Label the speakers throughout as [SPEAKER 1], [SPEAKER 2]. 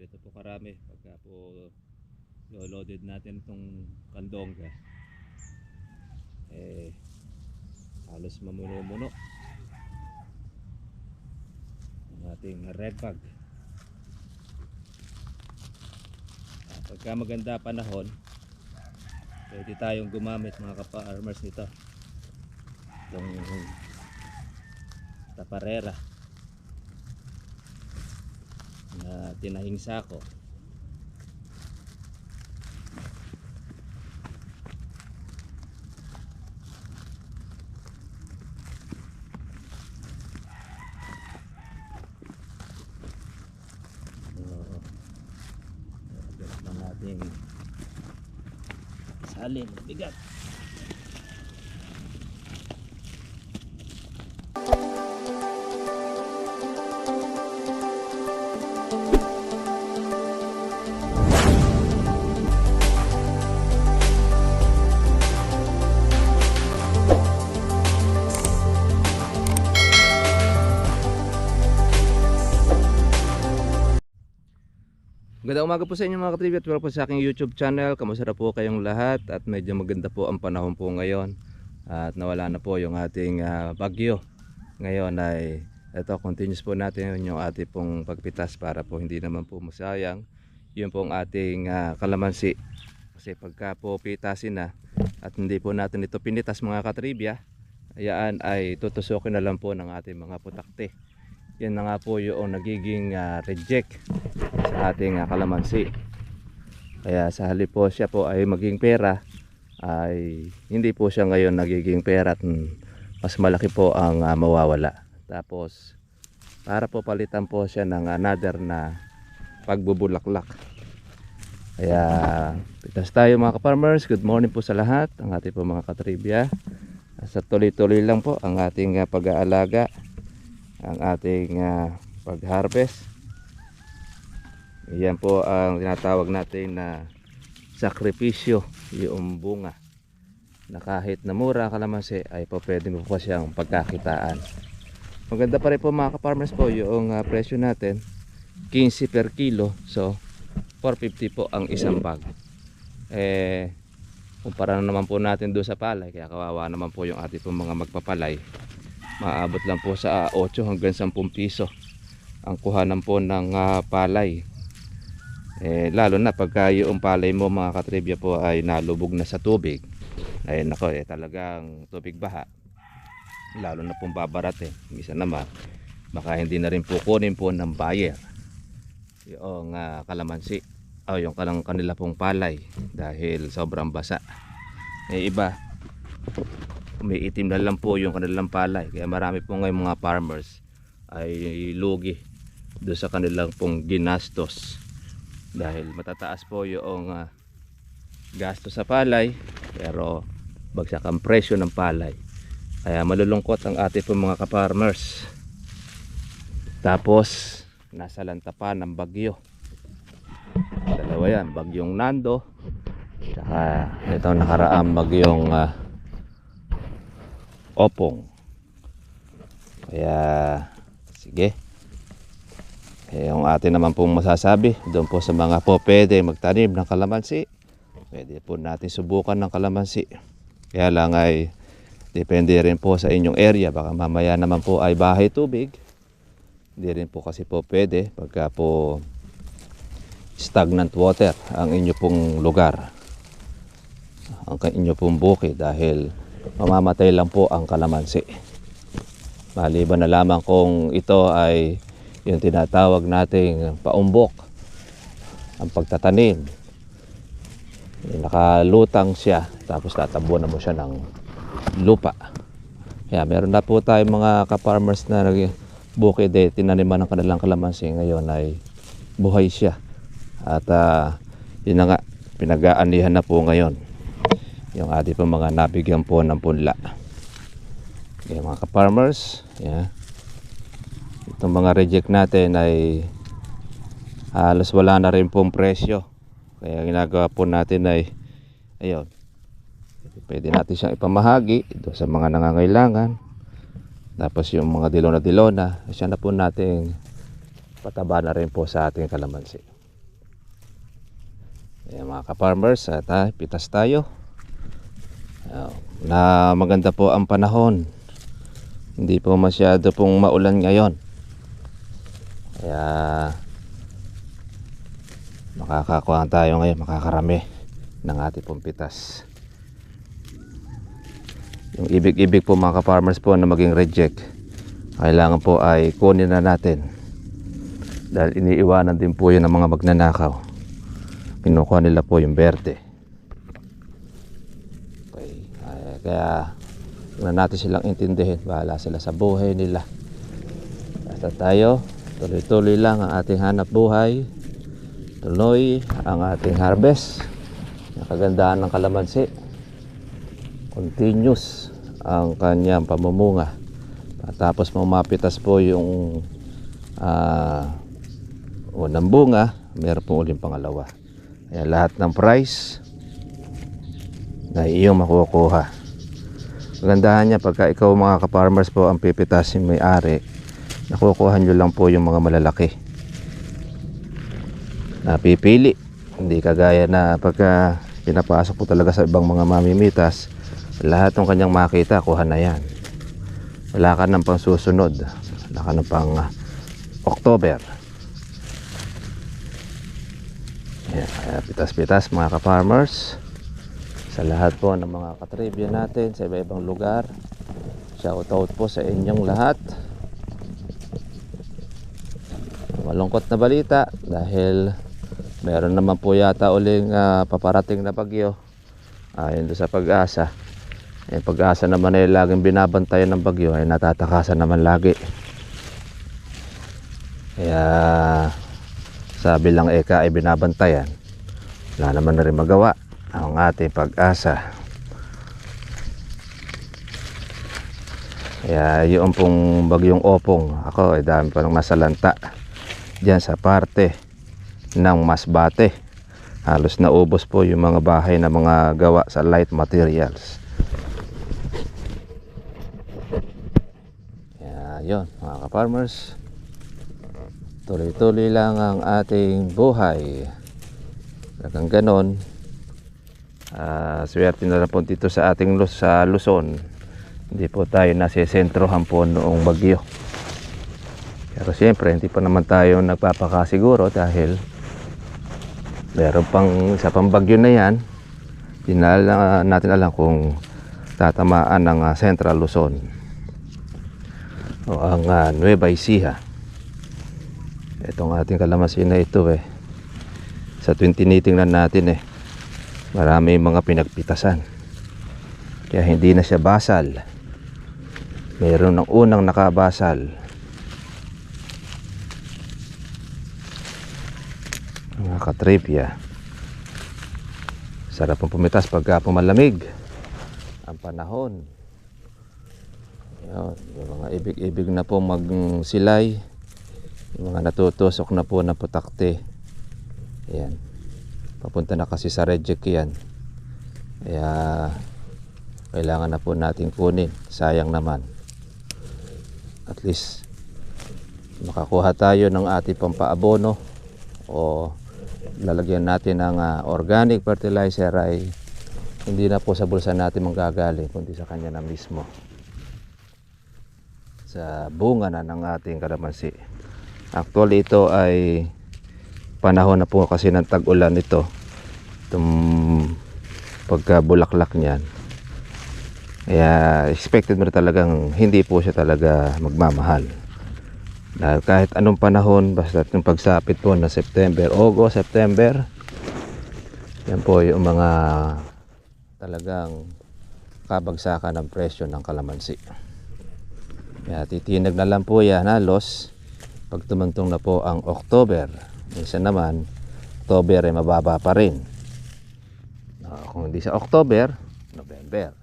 [SPEAKER 1] ganito po karami pagka po loaded natin itong kandongga. Eh halos mamuno-muno ang ating red bag. Ah, pagka maganda panahon pwede tayong gumamit mga kapa-armers nito. Itong taparera na tinahing sako Oo. Bigat na nating salin. Bigat. Magandang umaga po sa inyo mga katribute. Welcome po sa aking YouTube channel. Kamusta na po kayong lahat? At medyo maganda po ang panahon po ngayon. At nawala na po yung ating ah, bagyo. Ngayon ay ito, continuous po natin yung ating pong pagpitas para po hindi naman po masayang. Yun pong ating ah, kalamansi. Kasi pagka po pitasin na at hindi po natin ito pinitas mga katribya, ayaan ay tutusukin na lang po ng ating mga putakte. Yan na nga po yung nagiging ah, reject sa ating ah, kalamansi. Kaya sa halip po siya po ay maging pera ay hindi po siya ngayon nagiging pera at mas malaki po ang ah, mawawala. Tapos para po palitan po siya ng another na pagbubulaklak. Kaya pitas tayo mga ka-farmers. Good morning po sa lahat. Ang ating po mga katribya. Sa tuloy-tuloy lang po ang ating ah, pag-aalaga. Ang ating ah, pag-harvest. Yan po ang tinatawag natin na sakripisyo, yung bunga. Na kahit na mura kalamansi ay po pwede mo po siyang pagkakitaan. Maganda pa rin po mga ka-farmers po yung ah, presyo natin. 15 per kilo. So 450 po ang isang bag. Eh kumpara na naman po natin doon sa palay kaya kawawa naman po yung ating mga magpapalay. Maabot lang po sa 8 hanggang 10 piso ang kuhanan po ng ah, palay. Eh, lalo na pagka yung palay mo mga katribya po ay nalubog na sa tubig. Ay nako eh talagang tubig baha. Lalo na pong babarat eh. Misa naman baka hindi na rin po kunin po ng buyer yung ah, kalamansi o yung kalang kanila pong palay dahil sobrang basa. Eh iba umiitim na lang po yung kanilang palay. Kaya marami po ngayon mga farmers ay lugi doon sa kanilang pong ginastos. Dahil matataas po yung ah, gasto sa palay pero bagsak ang presyo ng palay. Kaya malulungkot ang ating pong mga ka-farmers. Tapos nasa lantapan ng bagyo. Dalawa yan bagyong Nando tsaka itong nakaraang bagyong ah, Opong. Kaya sige. Eh, yung atin naman pong masasabi doon po sa mga po pwede magtanim ng kalamansi pwede po natin subukan ng kalamansi. Kaya lang ay depende rin po sa inyong area. Baka mamaya naman po ay bahay tubig. Hindi rin po kasi po pwede pagka po stagnant water ang inyo pong lugar. Ang inyo pong bukid dahil mamamatay lang po ang kalamansi. Maliban na lamang kung ito ay yung tinatawag nating paumbok ang pagtatanim. Eh, nakalutang siya tapos tatabunan mo siya ng lupa. Kaya meron na po tayong mga ka-farmers na bukid eh, tinaniman ng kanilang kalamansi. Ngayon ay buhay siya. At ah, yun na nga pinag-aanihan na po ngayon yung ating po mga nabigyan po ng punla kaya mga ka-farmers yeah. Itong mga reject natin ay halos wala na rin pong presyo. Kaya ginagawa po natin ay ayun. Pwede natin siyang ipamahagi doon sa mga nangangailangan. Tapos yung mga dilona dilona siya na po natin pataba na rin po sa ating kalamansi. Ayan mga ka-farmers, at ah, pitas tayo. Na maganda po ang panahon. Hindi po masyado pong maulan ngayon. Kaya makakakuha tayo ngayon, makakarami ng ating pong pitas. Yung ibig-ibig po mga ka-farmers po na maging reject, kailangan po ay kunin na natin. Dahil iniiwanan din po yun ng mga magnanakaw. Kinukuha nila po yung berde. Okay. Ay, kaya na natin silang intindihin. Bahala sila sa buhay nila. Basta tayo, tuloy-tuloy lang ang ating hanap buhay. Tuloy ang ating harvest. Ang kagandahan ng kalamansi. Continuous ang kanyang pamumunga. Tapos mapitas po yung ah, unang bunga, meron pong uling pangalawa. Kaya lahat ng price na iyong makukuha. Magandahan niya pagka ikaw mga ka-farmers po ang pipitasin may-ari, nakukuha nyo lang po yung mga malalaki. Napipili. Hindi kagaya na pagka pinapasok po talaga sa ibang mga mamimitas, lahat ng kanyang makita, kuha na yan. Wala ka ng pang susunod. Wala ka ng pang ah, October. Yan, kaya pitas-pitas mga ka-farmers. Sa lahat po ng mga katribya natin sa iba-ibang lugar. Shout out po sa inyong lahat. Malungkot na balita dahil meron naman po yata uling ah, paparating na bagyo. Ayon doon sa pag-asa. Yung pag-asa naman ay laging binabantayan ng bagyo ay natatakasan naman lagi. Kaya sabi lang eka ay binabantayan. Wala naman na rin magawa ang ating pag-asa. Kaya yung pong bagyong opong, ako ay dami pa nang nasalanta dyan sa parte ng Masbate. Halos naubos po yung mga bahay na mga gawa sa light materials. Kaya yun mga ka-farmers. Tuloy-tuloy lang ang ating buhay. Talagang ganon. Ah, swerte na lang po dito sa ating Luz, sa Luzon. Hindi po tayo nasisentrohan po noong bagyo. Pero siyempre, hindi pa naman tayo nagpapakasiguro dahil meron pang isa pang na yan. Hindi na natin alam kung tatamaan ng ah, Central Luzon o ang ah, Nueva Ecija. Itong ating kalamansi na ito eh. Sa tuwing tinitingnan natin eh. Marami mga pinagpitasan. Kaya hindi na siya basal. Meron ng unang nakabasal. Mga katripya. Sarap pong pumitas pagka pumalamig. Ang panahon. Yun, yung mga ibig-ibig na po magsilay. Yung mga natutusok na po na putakte. Ayan. Papunta na kasi sa reject yan. Kaya kailangan na po natin kunin. Sayang naman. At least makakuha tayo ng ating pampaabono o lalagyan natin ng ah, organic fertilizer ay hindi na po sa bulsa natin manggagaling kundi sa kanya na mismo sa bunga na ng ating kalamansi actually ito ay panahon na po kasi ng tag-ulan ito. Itong pagkabulaklak niyan. Kaya expected mo talagang hindi po siya talaga magmamahal. Dahil kahit anong panahon basta yung pagsapit po na September, August, September yan po yung mga talagang kabagsakan ng presyo ng kalamansi. Kaya titinag na lang po yan halos pag tumungtong na po ang October minsan naman October ay mababa pa rin. Ah, kung hindi sa October November.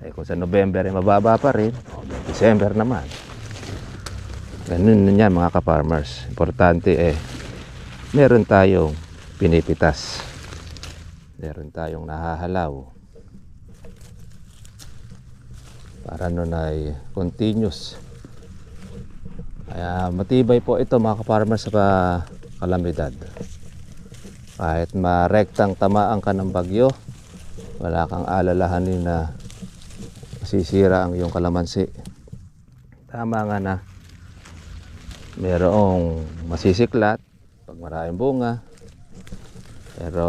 [SPEAKER 1] Ay kung sa November ay mababa pa rin December naman. Ganun na yan mga ka-farmers. Importante eh meron tayong pinipitas. Meron tayong nahahalaw. Para nun ay continuous. Kaya matibay po ito mga ka-farmers sa kalamidad Kahit marektang tamaan ka ng bagyo, wala kang alalahanin na masisira ang iyong kalamansi. Tama nga na merong masisiklat pag maraming bunga. Pero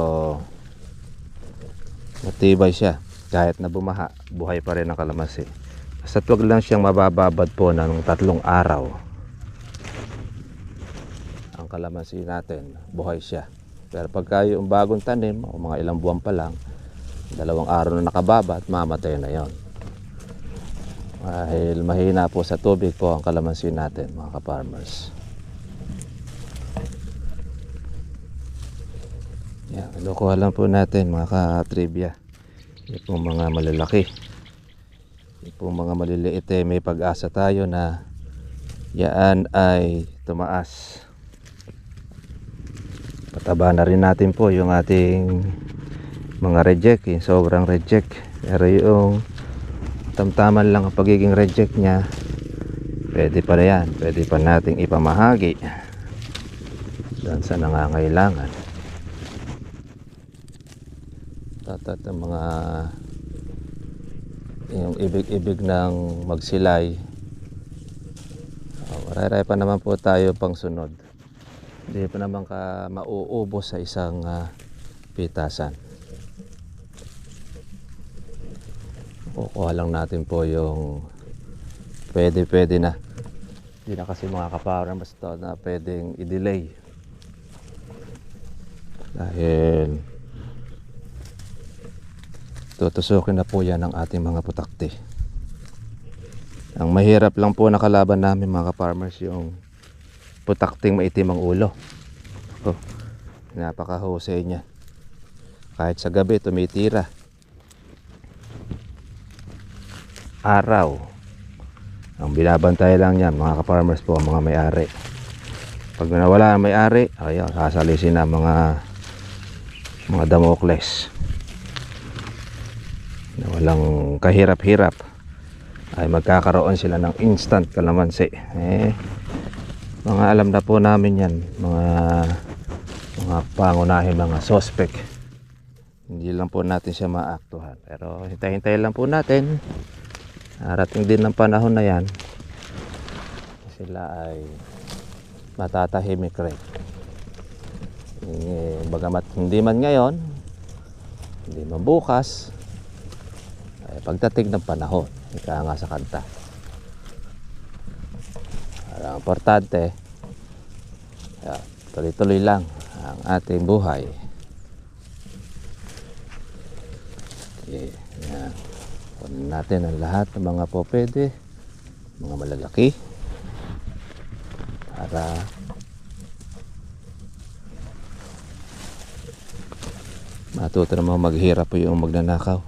[SPEAKER 1] matibay siya. Kahit na bumaha, buhay pa rin ang kalamansi. Basta wag lang siyang mabababad po ng tatlong araw. Kalamansi natin, buhay siya. Pero pagka yung bagong tanim, o mga ilang buwan pa lang, dalawang araw na nakababa at mamatay na yon. Dahil mahina po sa tubig po ang kalamansi natin, mga ka-farmers. Yan, kinukuha lang po natin mga ka-trivia. Yung mga malalaki. Yung mga maliliit eh, may pag-asa tayo na yaan ay tumaas. Pataba na rin natin po yung ating mga reject, yung sobrang reject. Pero yung tamtaman lang ang pagiging reject niya, pwede pa yan. Pwede pa nating ipamahagi doon sa nangangailangan. Tatat ang mga yung ibig-ibig ng magsilay. Oh, Maray-ray pa naman po tayo pang sunod. Hindi pa naman ka mauubos sa isang ah, pitasan. Kukuha lang natin po yung pwede-pwede na. Hindi na kasi mga kaparang basta na pwedeng i-delay. Dahil tutusukin na po yan ng ating mga putakti. Ang mahirap lang po nakalaban namin mga farmers yung putakting maitim ang ulo. Oh, napakahusay niya. Kahit sa gabi tumitira. Araw. Ang binabantay lang niya mga ka-farmers po mga may-ari. Pag nawala ang may-ari, ayun, sasalisin na mga mga damokles na walang kahirap-hirap ay magkakaroon sila ng instant kalamansi eh mga alam na po namin yan. Mga mga pangunahin mga suspect. Hindi lang po natin siya maaktuhan. Pero hintay-hintay lang po natin. Arating din ng panahon na yan. Sila ay matatahimik rin. Eh, bagamat hindi man ngayon hindi man bukas ay pagdating ng panahon ika nga sa kanta ang importante. Yan, tuloy-tuloy lang ang ating buhay. Okay, yan. kunin natin ang lahat ng mga po pwede mga malalaki para matuto naman maghirap po yung magnanakaw.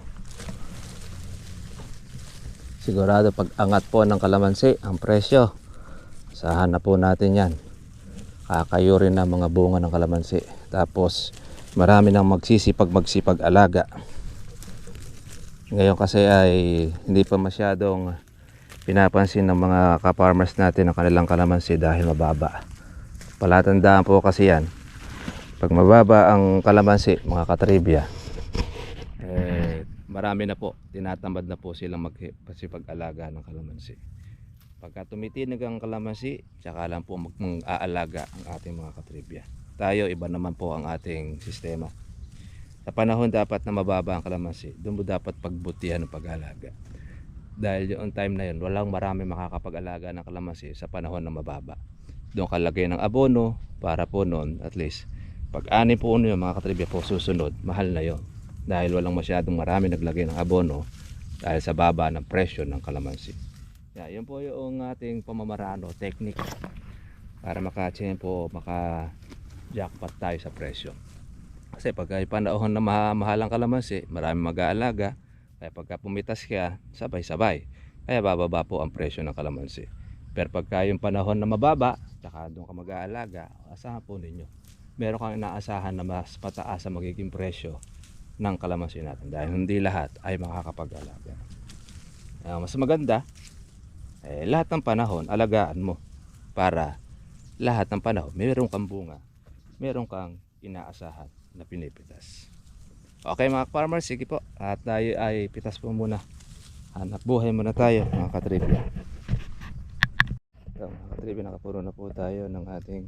[SPEAKER 1] Sigurado pag angat po ng kalamansi ang presyo sahan na po natin yan? Kakayo rin ang mga bunga ng kalamansi. Tapos marami nang magsisipag magsipag alaga. Ngayon kasi ay hindi pa masyadong pinapansin ng mga ka-farmers natin ang kanilang kalamansi dahil mababa. Palatandaan po kasi yan. Pag mababa ang kalamansi, mga katribya, eh, marami na po, tinatamad na po silang magpasipag-alaga ng kalamansi. Pagka tumitinig ang kalamansi, tsaka lang po mag- mag-aalaga ang ating mga katribya. Tayo, iba naman po ang ating sistema. Sa panahon dapat na mababa ang kalamansi, doon mo dapat pagbutihan ng pag-alaga. Dahil yung time na yun, walang marami makakapag-alaga ng kalamansi sa panahon na mababa. Doon kalagay ng abono para po noon, at least, pag ani po yung mga katribya po susunod, mahal na yon Dahil walang masyadong marami naglagay ng abono dahil sa baba ng presyo ng kalamansi. Yeah, yun po yung ating pamamaraan o technique para maka-change po, maka-jackpot tayo sa presyo. Kasi pagka panahon na ma- mahal ang kalamansi, marami mag-aalaga, kaya pagka pumitas ka, sabay-sabay. Kaya bababa po ang presyo ng kalamansi. Pero pagka yung panahon na mababa, tsaka doon ka mag-aalaga, asahan po ninyo meron kang inaasahan na mas pataas ang magiging presyo ng kalamansi natin dahil hindi lahat ay makakapag-alaga. Uh, mas maganda, eh, lahat ng panahon, alagaan mo para lahat ng panahon, meron kang bunga, meron kang inaasahan na pinipitas. Okay mga farmers, sige po. At tayo ay pitas po muna. Hanap buhay muna tayo mga katribya. So, mga katribya, nakapuro na po tayo ng ating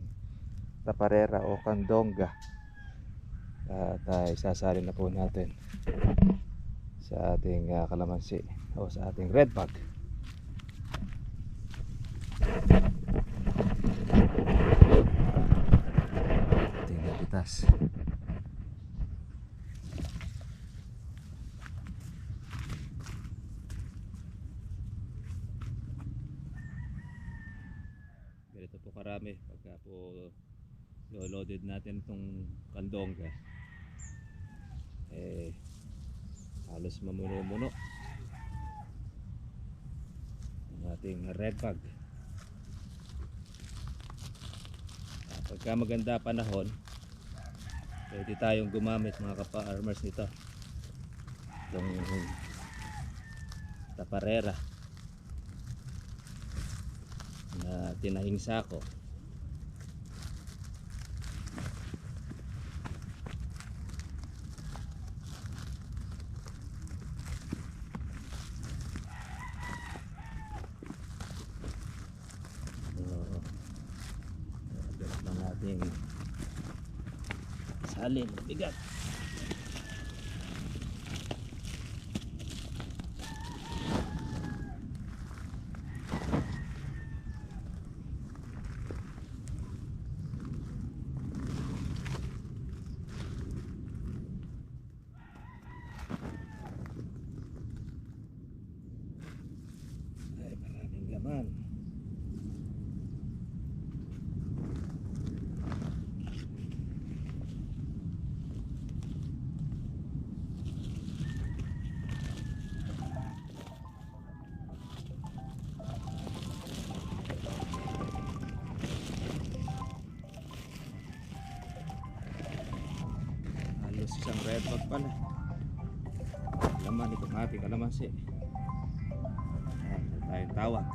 [SPEAKER 1] taparera o kandongga. At uh, isasali na po natin sa ating ah, kalamansi o sa ating red bag. Ating napitas. Ganito po karami pagka po loaded natin itong kandongga eh halos mamuno-muno. Ang ating red bag Ah, pagka maganda panahon pwede tayong gumamit mga kapa-armers nito. Itong taparera na tinahing sako Ng ating salin. Bigat. Pala. Laman itong ating kalamansi. Ayan, tayong tawag.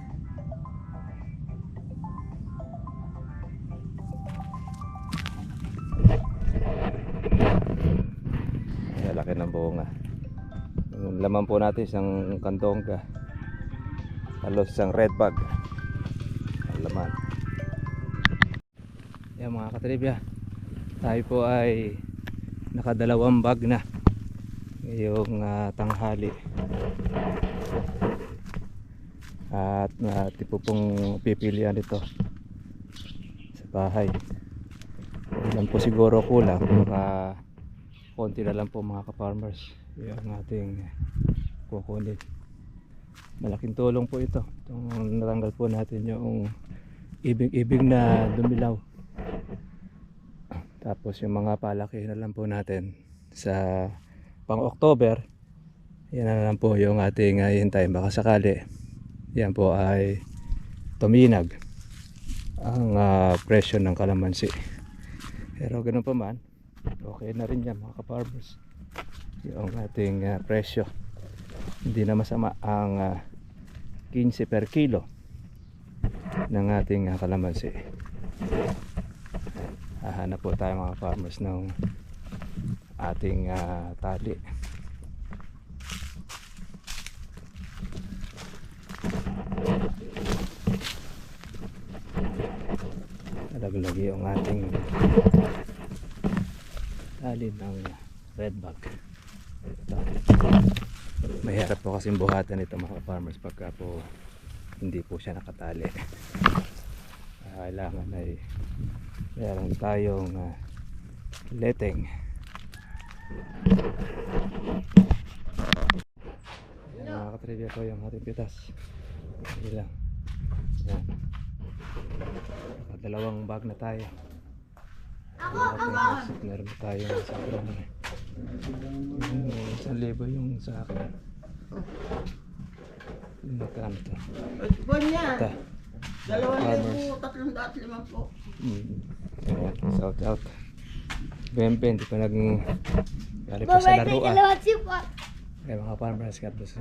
[SPEAKER 1] Ayan, laki ng bunga. Yung laman po natin isang kandongga. Halos isang red bag. Ang laman. Yan mga katribya. Tayo po ay nakadalawang bag na. Ngayong ah, tanghali. At uh, po pong pipilian ito. Sa bahay. Ilan po siguro kulang. Baka konti na lang po mga ka-farmers. Yung ating kukunin. Malaking tulong po ito. Itong natanggal po natin yung ibig-ibig na dumilaw tapos yung mga palaki na lang po natin sa pang October yan na lang po yung ating uh, hintay baka sakali yan po ay tuminag ang ah, presyo ng kalamansi. Pero ganun pa man okay na rin yan mga ka-farmers. Yung ating ah, presyo hindi na masama ang ah, 15 per kilo ng ating ah, kalamansi hahanap po tayo mga farmers ng ating ah, tali. Nalaglagi yung ating tali ng red bag mahirap po kasing buhatan ito mga farmers pagka po hindi po siya nakatali kailangan ay meron tayong ah, leteng Yan, mga katribya ko yung ating pitas. Hindi lang. Yan dalawang bag na tayo. Ako, ako! meron tayo sa yung isang libo yung sa akin. Yung magkano to? Ito
[SPEAKER 2] Dalawang libo, tatlong daat limang po.
[SPEAKER 1] Mm. Ayan, shout out. Bembe, hindi pa nag... Galing pa sa laruan. Kaya mga farmers, God bless.